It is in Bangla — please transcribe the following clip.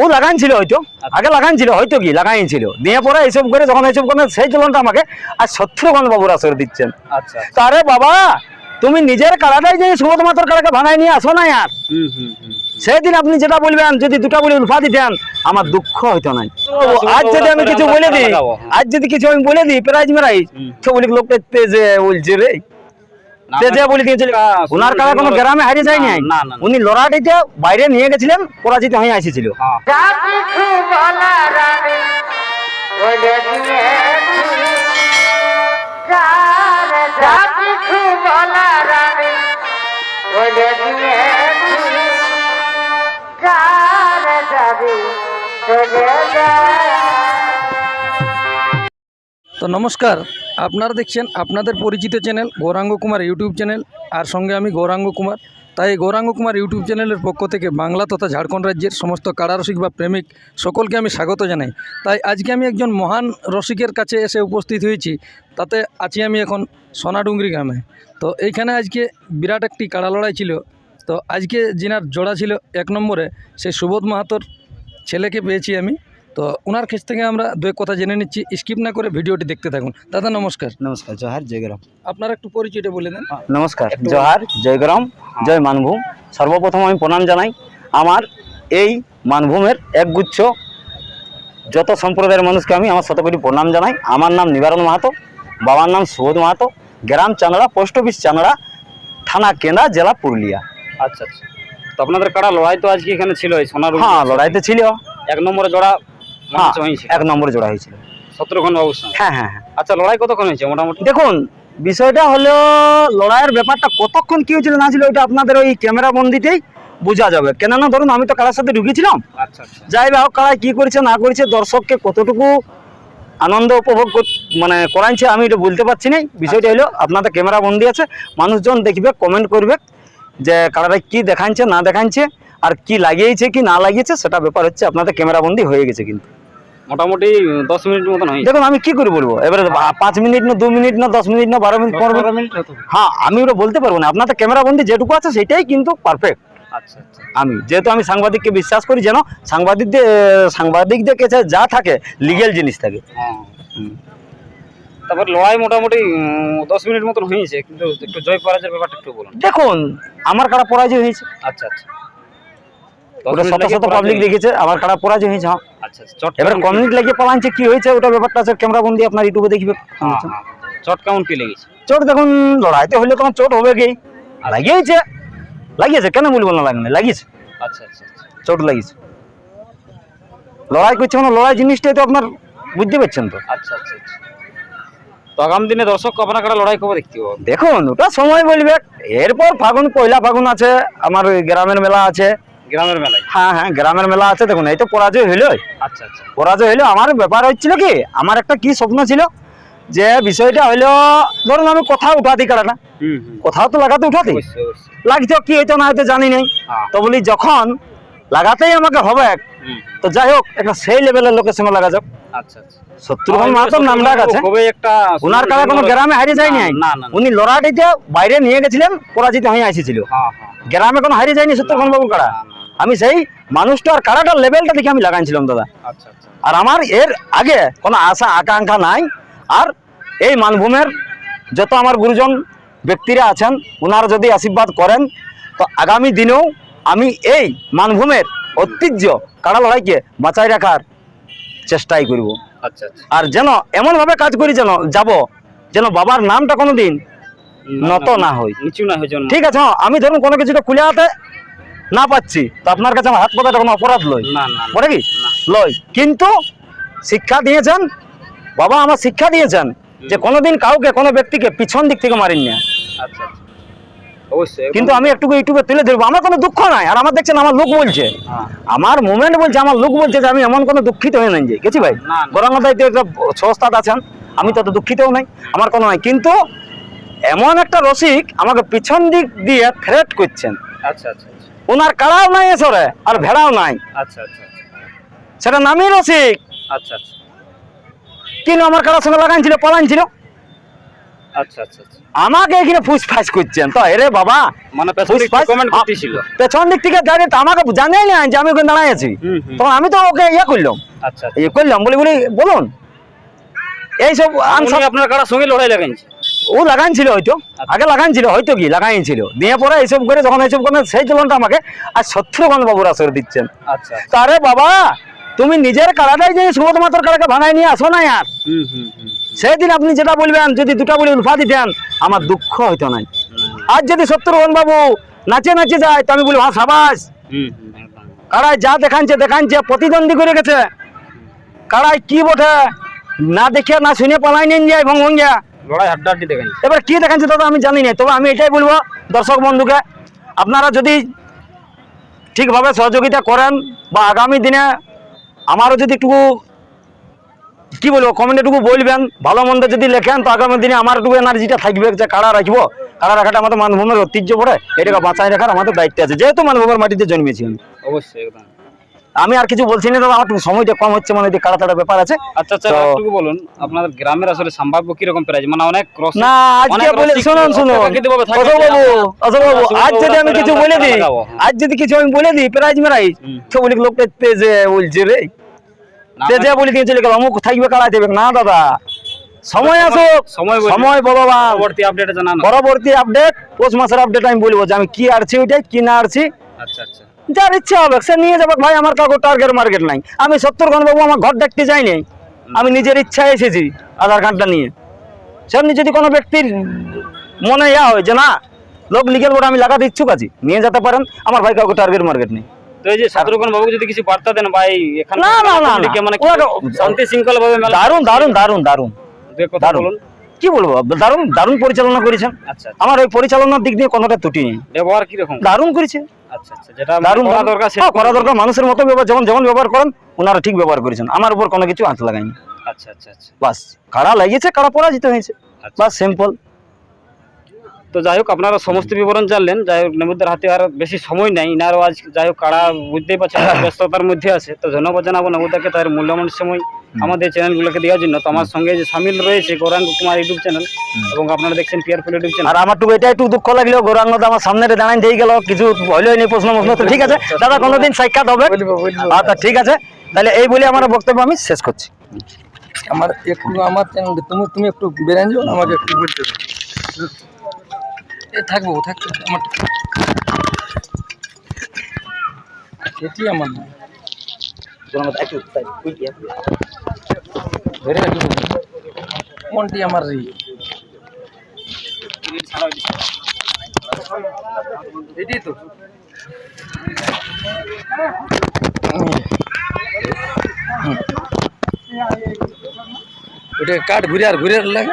ও লাগান ছিল হয়তো আগে লাগান ছিল হয়তো কি লাগাই ছিল। দিয়ে পরে এইসব করে যখন এইসব করে সেই চলনটা আমাকে আর শত্রুঘ্ন বাবুর আসর দিচ্ছেন। আচ্ছা তারে বাবা তুমি নিজের কাড়াটাই যে সুবোধ মাতর কাড়াকে ভাঙাই নিয়ে আসো না আর। সেদিন আপনি যেটা বলবেন যদি দুটা বলে উলফা দিতেন আমার দুঃখ হইতো নাই। আজ যদি আমি কিছু বলে দিই আজ যদি কিছু আমি বলে দিই প্রাইজ মেরাই। তো বলি লোক যে বলছে রে। না, তে যে বলে দিয়েছিল ওনার কারা কোনো গ্রামে হারিয়ে। উনি লড়াটিতে বাইরে নিয়ে গেছিলেন পরাজিত হয়ে আসেছিল হ্যাঁ। তো নমস্কার। আপনারা দেখছেন আপনাদের পরিচিত channel Gauranga Kumar YouTube channel, আর সঙ্গে আমি গৌরাঙ্গ কুমার। তাই গৌরাঙ্গ কুমার ইউটিউব চ্যানেলের পক্ষ থেকে বাংলা তথা ঝাড়খণ্ড রাজ্যের সমস্ত কারারসিক বা প্রেমিক সকলকে আমি স্বাগত জানাই। তাই আজকে আমি একজন মহান রসিকের কাছে এসে উপস্থিত হয়েছি, তাতে আছি আমি এখন সোনাডুঙ্গরি গ্রামে। তো এইখানে আজকে বিরাট একটি কাড়া লড়াই ছিল। তো আজকে যিনার জোড়া ছিল এক নম্বরে, সেই সুবোধ মাহাতোর ছেলেকে পেয়েছি আমি। তো ওনার কাছ থেকে আমরা দু এক কথা জেনে নিচ্ছি। স্কিপ না করে ভিডিওটি দেখতে থাকুন। দাদা নমস্কার। নমস্কার জয়হার জয়গ্রাম আপনার একটু পরিচয়টা বলে দেন। নমস্কার জয়হার জয়গ্রাম জয় মানভূম। সর্বপ্রথম আমি প্রণাম জানাই। আমার এই মানভূমের একগুচ্ছ যত সম্প্রদায়ের মানুষকে আমি আমার শতকোটি প্রণাম জানাই। আমার নাম নিবারণ মাহাতো বাবার নাম সুবোধ মাহাতো। গ্রাম চান্দড়া পোস্ট অফিস চান্দড়া থানা কেন্দা জেলা পুরুলিয়া। আচ্ছা আচ্ছা। তো আপনাদের কারা লড়াই তো আজকে এখানে ছিল এই সোনার হ্যাঁ লড়াইতে ছিল। এক নম্বরে জোড়া এক নম্বরে জোড়া হয়েছিল। শত্রুঘ্ন বাবুর সঙ্গে হ্যাঁ হ্যাঁ হ্যাঁ। আচ্ছা লড়াই কতক্ষণ হয়েছে মোটামুটি? দেখুন বিষয়টা হলো লড়াইয়ের ব্যাপারটা কতক্ষণ কি হয়েছিল না ছিল ওইটা আপনাদের ওই ক্যামেরা বন্দিতেই বোঝা যাবে। কেননা ধরুন আমি তো কারার সাথে ঢুকেছিলাম। আচ্ছা আচ্ছা। যাই হোক কারা কি করেছে না করেছে দর্শককে কতটুকু আনন্দ উপভোগ মানে করাইছে আমি এটা বলতে পারছি না। বিষয়টা হলো আপনাদের ক্যামেরা বন্দি আছে। মানুষজন দেখবে কমেন্ট করবে যে কারাটা কি দেখাচ্ছে না দেখাচ্ছে আর কি লাগিয়েছে কি না লাগিয়েছে সেটা ব্যাপার হচ্ছে আপনাদের ক্যামেরা বন্দি হয়ে গেছে কিন্তু। মোটামুটি দশ মিনিট মতন হয়েছে। দেখুন আমি কি করে বলব? এবারে পাঁচ মিনিট না দু মিনিট না দশ মিনিট না বারো মিনিট পনেরো মিনিট হ্যাঁ আমি ওটা বলতে পারব না। আপনাদের ক্যামেরা বন্দি যেটুকু আছে সেটাই কিন্তু পারফেক্ট আচ্ছা আচ্ছা। আমি যেহেতু আমি সাংবাদিককে বিশ্বাস করি যেন সাংবাদিকদের সাংবাদিকদের কাছে যা থাকে লিগেল জিনিস থাকে। হ্যাঁ তারপর লড়াই মোটামুটি দশ মিনিট মতন হয়েছে কিন্তু একটু জয় পরাজয়ের ব্যাপারটা একটু বলুন। দেখুন আমার কারা পরাজয় হয়েছে? আচ্ছা আচ্ছা। ওটা শত শত পাবলিক দেখেছে হয়েছে হ্যাঁ। আচ্ছা আচ্ছা এবার লাগিয়ে কি হয়েছে ওটা ব্যাপারটা আছে ক্যামেরা বন্দি আপনার ইউটিউবে দেখবে। হ্যাঁ, হ্যাঁ। চট কেমন কি লেগেছে? চোট দেখুন লড়াইতে হলে তোমার চোট হবে কি? লাগিয়েছে। লাগিয়েছে কেন বলব না লাগে না লাগিয়েছে। আচ্ছা আচ্ছা আচ্ছা। চোট লাগিয়েছে। লড়াই করছে মানে লড়াই জিনিসটাই তো আপনার বুঝতে পারছেন তো। আচ্ছা আচ্ছা আচ্ছা। তো আগামী দিনে দর্শক আপনার কারা লড়াই কবে দেখতে দেখুন ওটা সময় বলবে। এরপর ফাগুন পয়লা ফাগুন আছে আমার গ্রামের মেলা আছে। গ্রামের মেলায়? হ্যাঁ হ্যাঁ গ্রামের মেলা আছে দেখুন এই তো পরাজয় হইল। আচ্ছা আচ্ছা। পরাজয় হইল আমার ব্যাপার হচ্ছিল কি আমার একটা কি স্বপ্ন ছিল যে বিষয়টা হইল ধরুন আমি কোথাও উঠাতি তো লাগাতে উঠাতি। লাগতো কি না হয়তো জানি নাই। হ্যাঁ। তো বলি যখন লাগাতেই আমাকে হবে তো যাই হোক একটা সেই লেভেলের লোকেশনে লাগা যাক। আচ্ছা আচ্ছা। শত্রুঘ্ন মাহাতোর নাম ডাক আছে। একটা ওনার কারা কোনো গ্রামে হারিয়ে যায় নাই না না না। উনি লড়াটিতে বাইরে নিয়ে গেছিলেন পরাজিত হয়ে আসেছিল। হ্যাঁ হ্যাঁ। গ্রামে কোনো হারিয়ে যায়নি শত্রুঘ্ন বাবুর কারা। আমি সেই মানুষটার কারাটার লেভেলটা দেখে আমি লাগাইছিলাম দাদা। আচ্ছা আচ্ছা আর আমার এর আগে কোনো আশা আকাঙ্ক্ষা নাই। আর এই মানভূমের যত আমার গুরুজন ব্যক্তিরা আছেন ওনারা যদি আশীর্বাদ করেন তো আগামী দিনেও আমি এই মানভূমের ঐতিহ্য কাড়া লড়াইকে বাঁচাই রাখার চেষ্টাই করব। আচ্ছা আচ্ছা। আর যেন এমনভাবে কাজ করি যেন যাব যেন বাবার নামটা কোনোদিন নত না হয়। নিচু না হয়ে ঠিক আছে হ্যাঁ, আমি ধরুন কোনো কিছুটা খুলে হাতে না পাচ্ছি তো আপনার কাছে আমার হাত পাতাটা কোনো অপরাধ লয় না না না। পড়ে কি। লয় কিন্তু শিক্ষা দিয়েছেন বাবা আমার শিক্ষা দিয়েছেন যে কোনোদিন কাউকে কোনো ব্যক্তিকে পিছন দিক থেকে মারেন না। আচ্ছা আচ্ছা। কিন্তু আমি একটু ইউটিউবে তুলে ধরবো। আমার কোনো দুঃখ নাই আর আমার দেখছেন আমার লোক বলছে। হ্যাঁ। আমার মুভমেন্ট বলছে আমার লোক বলছে যে আমি এমন কোনো দুঃখিত হয়ে নাই যে। গেছি ভাই। গরঙ্গদাইতে একটা সস্তাদ আছেন আমি তত দুঃখিতও নাই আমার কোনো নাই। কিন্তু এমন একটা রসিক আমাকে পিছন দিক দিয়ে থ্রেট করছেন। আচ্ছা আচ্ছা। ওনার কাড়াও নাই এসরে আর ভেড়াও নাই। আচ্ছা আচ্ছা আচ্ছা। সেটা নামই রসিক। আচ্ছা আচ্ছা। কিন্তু আমার কাড়ার সঙ্গে লাগান ছিল পালান ছিল? আচ্ছা আচ্ছা আচ্ছা। আমাকে এখানে ফুসফাস করছেন তো এরে বাবা। মানে পেছন দিক থেকে দাঁড়িয়ে আমাকে জানাই না যে আমি ওখানে দাঁড়াই আছি। তখন আমি তো ওকে ইয়ে করলাম। আচ্ছা আচ্ছা। ইয়ে করলাম বলি বলি বলুন। এইসব আনসার উনি আপনার কারার সঙ্গে লড়াই লাগাইছে। ও লাগান ছিল হয়তো। আগে লাগান ছিল হয়তো কি? লাগাই ছিল। দিয়ে পরে এইসব করে যখন এইসব করে সেই চলনটা আমাকে আর শত্রুঘ্ন বাবুর আসরে দিচ্ছেন। আচ্ছা। তারে বাবা তুমি নিজের কাড়াটাই যে সুবোধ মাত্র কাড়াকে ভাঙাই নিয়ে আসো না আর। সেদিন আপনি যেটা বলবেন যদি দুটা বলি উলফা দিতেন আমার দুঃখ হইতো নাই। আর যদি শত্রুঘ্ন বাবু নাচে নাচে যায় তো আমি বলি হ্যাঁ সাবাস। হুম হুম কাড়ায় যা দেখানছে দেখানছে প্রতিদ্বন্দ্বী করে গেছে। কাড়ায় কি বটে? না দেখে না শুনে পালাই নিয়ে যায় ভঙ্গ ভঙ্গিয়া লড়াই হাড্ডাহাড্ডি দেখেন। এবার কি দেখাচ্ছে দাদা আমি জানি না তবে আমি এটাই বলব দর্শক বন্ধুকে আপনারা যদি ঠিকভাবে সহযোগিতা করেন বা আগামী দিনে আমারও যদি একটু কি বলব কমেন্টটুকু বলবেন ভালো মন্দ যদি লেখেন তো আগামী দিনে আমার একটু এনার্জিটা থাকবে যে কাড়া রাখব কাড়া রাখাটা আমাদের মানভূমের ঐতিহ্য পড়ে এটাকে বাঁচায় রাখার আমাদের দায়িত্ব আছে যেহেতু মানভূমের মাটিতে জন্মেছি আমি। অবশ্যই একদম। আমি আর কিছু বলছি না দাদা আমার সময়টা কম হচ্ছে মানে তাড়া ব্যাপার আছে। আচ্ছা আচ্ছা একটু বলুন আপনাদের গ্রামের আসলে সম্ভাব্য কীরকম প্রাইজ মানে অনেক রসিক- না আজকে বলে শুনুন শুনুন। অশোক বাবু অশোক বাবু আজ যদি আমি কিছু বলে দিই। আজ যদি কিছু আমি বলে দিই প্রাইজ মেরাই তো বলি লোকটা তেজে বলছে রে তেজে বলি দিয়ে চলে গেল অমুক থাকবে কাড়াই দেবে? না দাদা। সময় আসুক। সময়। সময় ভগবান পরবর্তী আপডেটে জানানো। পরবর্তী আপডেট পৌষ মাসের আপডেট আমি বলব যে আমি কি আরছি ওইটাই কি না আরছি। আচ্ছা আচ্ছা। যার ইচ্ছা হবে সে নিয়ে যাবে ভাই আমার কাউকে টার্গেট মার্কেট নাই। আমি সত্তর বাবু আমার ঘর দেখতে যাইনি আমি নিজের ইচ্ছায় এসেছি আধার কার্ডটা নিয়ে। সেমনি যদি কোনো ব্যক্তির মনে ইয়া হয় যে না লোক লিগেল বোর্ড আমি লাগাতে ইচ্ছুক আছি নিয়ে যেতে পারেন আমার ভাই কাউকে টার্গেট মার্কেট নেই। তো এই যে বাবু যদি কিছু বার্তা দেন ভাই এখানে না, না, মানে ওরা- শান্তি শৃঙ্খলা ভাবে দারুণ দারুণ দারুণ দারুণ। কথা বলুন। কি বলব? দারুণ দারুণ পরিচালনা করেছেন। আচ্ছা। আমার ওই পরিচালনার দিক দিয়ে কোনোটা ত্রুটি নেই। ব্যবহার কীরকম? দারুণ করেছে। আচ্ছা আচ্ছা যেটা দারুণ করা দরকার সেটা হ্যাঁ, করা দরকার। মানুষের মতো ব্যবহার যেমন যেমন ব্যবহার করেন ওনারা ঠিক ব্যবহার করেছেন। আমার উপর কোনো কিছু হাত লাগায়নি। আচ্ছা আচ্ছা আচ্ছা। বাস কারা লাগিয়েছে কারা পরাজিত হয়েছে। আচ্ছা। বাস সিম্পল তো যাই হোক আপনারা সমস্ত বিবরণ জানলেন যাই হোক নেবুদের হাতে আর বেশি সময় নেই ইনারও আজ যাই হোক কারা বুঝতেই পারছেন তারা ব্যস্ততার মধ্যে আছে তো ধন্যবাদ জানাব নেবুদাকে তার মূল্যবান সময় আমাদের চ্যানেলগুলোকে দেওয়ার জন্য। তো আমার সঙ্গে যে সামিল রয়েছে গৌরাঙ্গ কুমার ইউটিউব চ্যানেল এবং আপনারা দেখছেন পিয়ারফুল ইউটিউব চ্যানেল। আর আমার টুকু এটা একটু দুঃখ লাগল গৌরাঙ্গ তো আমার সামনে দাঁড়াই দিয়ে গেল কিছু হইল নি প্রশ্ন প্রশ্ন তো ঠিক আছে? দাদা কোনোদিন সাক্ষাৎ হবে? আচ্ছা ঠিক আছে। তাহলে এই বলে আমার বক্তব্য আমি শেষ করছি। আমার একটু আমার চ্যানেল তুমি তুমি একটু বেরান যাও আমাকে একটু বলতে থাকব থাকতে আমার এটি আমার না। ধরে রাখি কোনটি আমার রে। এটি তো? হুম। হুম। ওটা কাঠ ঘুরে আর ঘুরে লাগে?